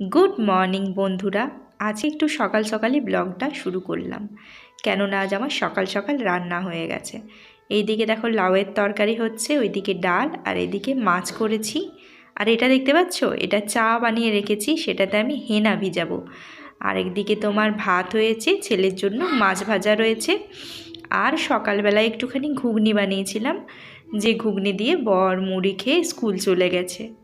Good morning বন্ধুরা। আজকে একটু সকাল সকালই ব্লগটা শুরু করলাম। কেননা আজ আমার সকাল সকাল রান্না হয়ে গেছে। এইদিকে দেখো লাউয়ের তরকারি হচ্ছে, ওইদিকে ডাল, আর এদিকে মাছ করেছি। আর এটা দেখতে পাচ্ছ? এটা চা বানিয়ে রেখেছি, সেটাতে আমি হেনা ভিজাবো। আর একদিকে তোমার ভাত হয়েছে, ছেলের জন্য মাছ ভাজা রয়েছে। আর সকালবেলায় একটুখানি ঘুগনি বানিয়েছিলাম, যে ঘুগনি দিয়ে বর মুড়ি খেয়ে স্কুল চলে গেছে।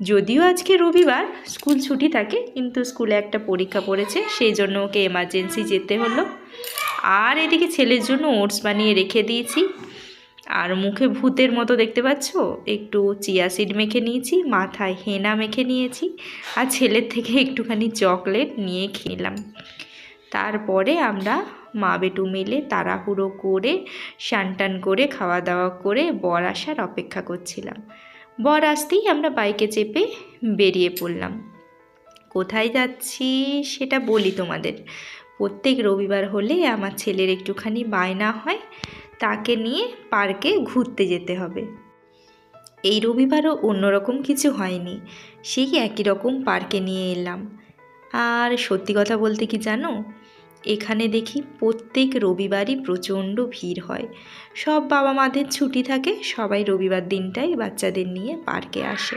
যদিও আজকে রবিবার, স্কুল ছুটি থাকে, কিন্তু স্কুলে একটা পরীক্ষা পড়েছে, সেই জন্য ওকে এমার্জেন্সি যেতে হলো। আর এদিকে ছেলের জন্য ওটস বানিয়ে রেখে দিয়েছি। আর মুখে ভূতের মতো দেখতে পাচ্ছ? একটু চিয়া সিড মেখে নিয়েছি, মাথায় হেনা মেখে নিয়েছি, আর ছেলের থেকে একটুখানি চকলেট নিয়ে খেলাম তারপরে আমরা মা বেটু মিলে তাড়াহুড়ো করে টান করে খাওয়া দাওয়া করে বর আসার অপেক্ষা করছিলাম। বর আসতেই আমরা বাইকে চেপে বেরিয়ে পড়লাম। কোথায় যাচ্ছি সেটা বলি তোমাদের। প্রত্যেক রবিবার হলে আমার ছেলের একটুখানি বায়না হয়, তাকে নিয়ে পার্কে ঘুরতে যেতে হবে। এই রবিবারও অন্যরকম কিছু হয়নি, সেই একই রকম পার্কে নিয়ে এলাম। আর সত্যি কথা বলতে কি জানো? এখানে দেখি প্রত্যেক রবিবারই প্রচণ্ড ভিড় হয়। সব বাবা মাদের ছুটি থাকে, সবাই রবিবার দিনটাই বাচ্চাদের নিয়ে পার্কে আসে।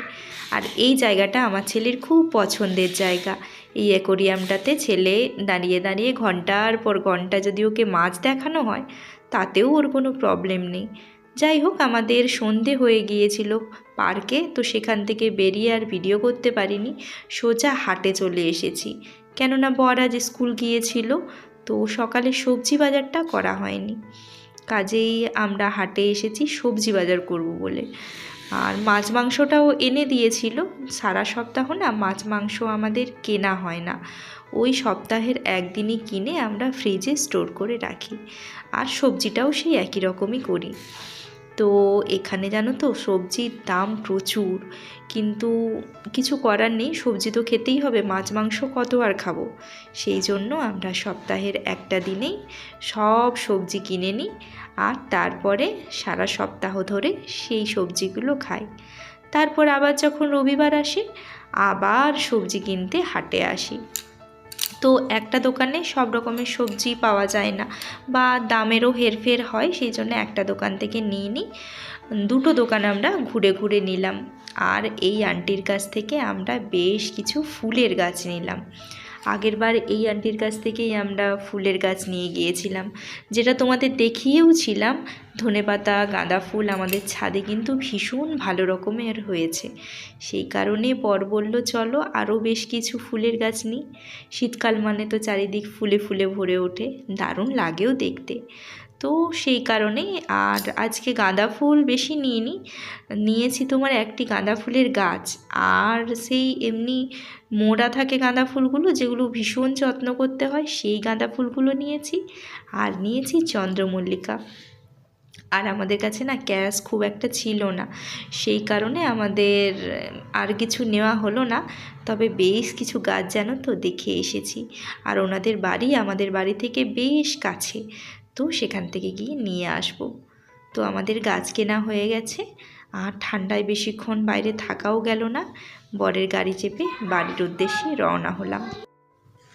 আর এই জায়গাটা আমার ছেলের খুব পছন্দের জায়গা। এই অ্যাকোরিয়ামটাতে ছেলে দাঁড়িয়ে দাঁড়িয়ে ঘণ্টার পর ঘণ্টা যদি ওকে মাছ দেখানো হয়, তাতেও ওর কোনো প্রবলেম নেই। যাই হোক, আমাদের সন্ধে হয়ে গিয়েছিল পার্কে, তো সেখান থেকে বেরিয়ে আর ভিডিও করতে পারিনি। সোজা হাটে চলে এসেছি। কেননা বর আজ স্কুল গিয়েছিল, তো সকালে সবজি বাজারটা করা হয়নি। কাজেই আমরা হাটে এসেছি সবজি বাজার করব বলে। আর মাছ মাংসটাও এনে দিয়েছিল। সারা সপ্তাহ না মাছ মাংস আমাদের কেনা হয় না। ওই সপ্তাহের একদিনই কিনে আমরা ফ্রিজে স্টোর করে রাখি। আর সবজিটাও সেই একই রকমই করি। তো এখানে জানো তো সবজির দাম প্রচুর। কিন্তু কিছু করার নেই, সবজি তো খেতেই হবে, মাছ, মাংস কত আর খাব? সেই জন্য আমরা সপ্তাহের একটা দিনেই সব সবজি কিনে নিই, আর তারপরে সারা সপ্তাহ ধরে সেই সবজিগুলো খাই। তারপর আবার যখন রবিবার আসে, আবার সবজি কিনতে হাটে আসি। তো একটা দোকানে সব রকমের সবজি পাওয়া যায় না বা দামেরও হেরফের হয়, সেই জন্য একটা দোকান থেকে নিয়ে নিই। দুটো দোকান আমরা ঘুরে ঘুরে নিলাম। আর এই আন্টির কাছ থেকে আমরা বেশ কিছু ফুলের গাছ নিলাম। আগেরবার এই আন্টির কাছ থেকেই আমরা ফুলের গাছ নিয়ে গিয়েছিলাম। যেটা তোমাদের দেখিয়েও ছিলাম ধনেপাতা গাঁদা ফুল আমাদের ছাদে কিন্তু ভীষণ ভালো রকমের হয়েছে। সেই কারণে পর বলল, চলো আরও বেশ কিছু ফুলের গাছ নিই। শীতকাল মানে তো চারিদিক ফুলে ফুলে ভরে ওঠে, দারুণ লাগেও দেখতে। তো সেই কারণেই আর আজকে গাঁদা ফুল বেশি নিইনি। নিয়েছি তোমার একটি গাঁদা ফুলের গাছ। আর সেই এমনি মোড়া থাকে গাঁদা ফুলগুলো, যেগুলো ভীষণ যত্ন করতে হয়, সেই গাঁদা ফুলগুলো নিয়েছি। আর নিয়েছি চন্দ্রমল্লিকা। আর আমাদের কাছে না ক্যাশ খুব একটা ছিল না। সেই কারণে আমাদের আর কিছু নেওয়া হলো না। তবে বেশ কিছু গাছ জানো তো দেখে এসেছি। আর ওনাদের বাড়ি আমাদের বাড়ি থেকে বেশ কাছে। তো সেখান থেকে গিয়ে নিয়ে আসব। তো আমাদের গাছ কেনা হয়ে গেছে। আর ঠান্ডায় বেশিক্ষণ বাইরে থাকাও গেল না। বরের গাড়ি চেপে বাড়ির উদ্দেশ্যে রওনা হলাম।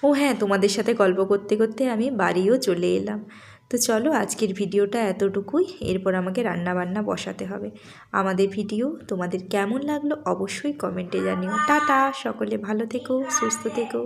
ও হ্যাঁ তোমাদের সাথে গল্প করতে করতে আমি বাড়িও চলে এলাম। তো চলো আজকের ভিডিওটা এতটুকুই। এরপর আমাকে রান্না বান্না বসাতে হবে। আমাদের ভিডিও তোমাদের কেমন লাগল অবশ্যই কমেন্টে জানিও। টাটা, সকলে ভালো থেকো, সুস্থ থেকো।